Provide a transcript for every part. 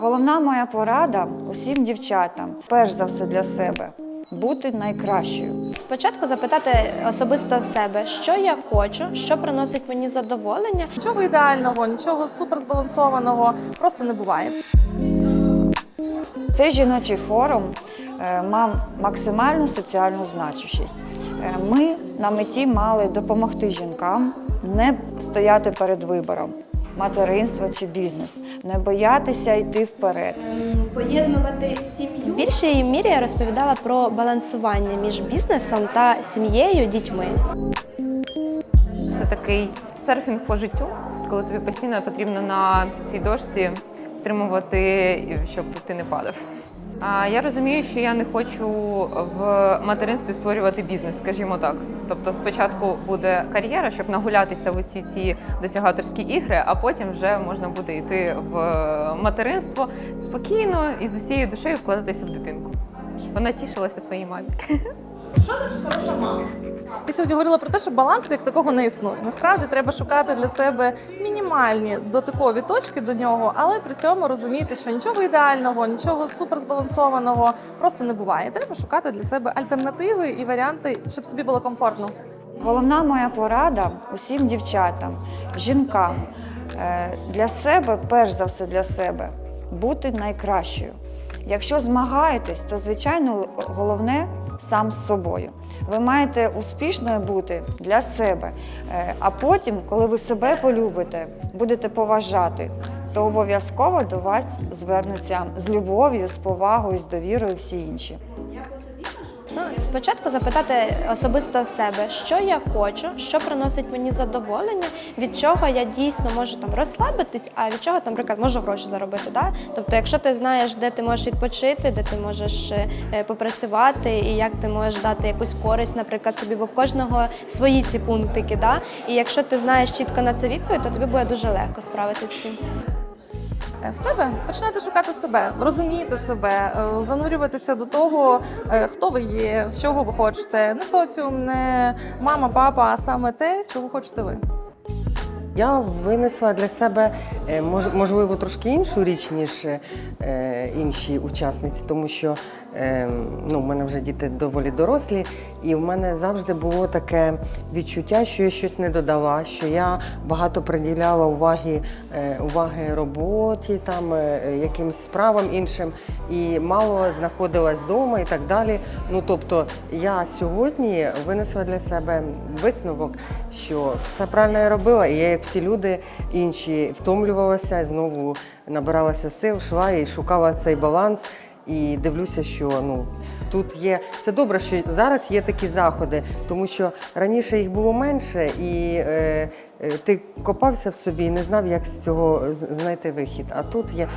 Головна моя порада усім дівчатам, перш за все для себе, бути найкращою. Спочатку запитати особисто себе, що я хочу, що приносить мені задоволення. Нічого ідеального, нічого суперзбалансованого просто не буває. Цей жіночий форум е, мав максимальну соціальну значущість. Е, Ми на меті мали допомогти жінкам не стояти перед вибором материнство чи бізнес, не боятися йти вперед. Поєднувати сім'ю. В більшій мірі я розповідала про балансування між бізнесом та сім'єю, дітьми. Це такий серфінг по життю, коли тобі постійно потрібно на цій дошці втримувати, щоб ти не падав. Я розумію, що я не хочу в материнстві створювати бізнес, скажімо так. Тобто, спочатку буде кар'єра, щоб нагулятися в усі ці досягаторські ігри, а потім вже можна буде йти в материнство спокійно і з усією душею вкладатися в дитинку, щоб вона тішилася своїй мамі. Я сьогодні говорила про те, що балансу як такого не існує. Насправді треба шукати для себе мінімальні дотикові точки до нього, але при цьому розуміти, що нічого ідеального, нічого суперзбалансованого просто не буває. Треба шукати для себе альтернативи і варіанти, щоб собі було комфортно. Головна моя порада усім дівчатам, жінкам е, для себе, перш за все для себе, бути найкращою. Якщо змагаєтесь, то звичайно головне сам з собою. Ви маєте успішною бути для себе. Е, А потім, коли ви себе полюбите, будете поважати, то обов'язково до вас звернуться з любов'ю, з повагою, з довірою всі інші. Спочатку запитати особисто себе, що я хочу, що приносить мені задоволення, від чого я дійсно можу там розслабитись, а від чого, там, наприклад, можу гроші заробити. Да? Тобто, якщо ти знаєш, де ти можеш відпочити, де ти можеш е, попрацювати і як ти можеш дати якусь користь, наприклад, собі, бо в кожного свої ці пунктики. Да? І якщо ти знаєш чітко на це відповідь, то тобі буде дуже легко справитися з цим. Е, себе починайте шукати себе, розуміти себе, е, занурюватися до того, е, хто ви є, чого ви хочете. Не соціум, не мама, папа, а саме те, чого хочете ви. Я винесла для себе е, можливо трошки іншу річ, ніж е, інші учасниці, тому що е, ну, в мене вже діти доволі дорослі, і в мене завжди було таке відчуття, що я щось не додала, що я багато приділяла уваги, уваги роботі, там, якимсь справам іншим, і мало знаходилась вдома і так далі. Ну тобто я сьогодні винесла для себе висновок, що все правильно я робила, і я, як всі люди інші, втомлювалася, знову набиралася сил, йшла і шукала цей баланс. І дивлюся, що ну тут є це добре, що зараз є такі заходи, тому що раніше їх було менше, і е, е, ти копався в собі і не знав, як з цього знайти вихід. А тут є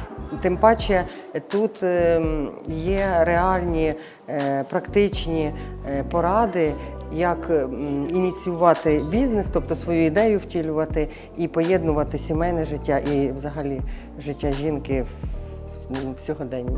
тим паче, тут е, є реальні е, практичні е, поради, як ініціювати бізнес, тобто свою ідею втілювати і поєднувати сімейне життя і взагалі життя жінки в сьогоденні.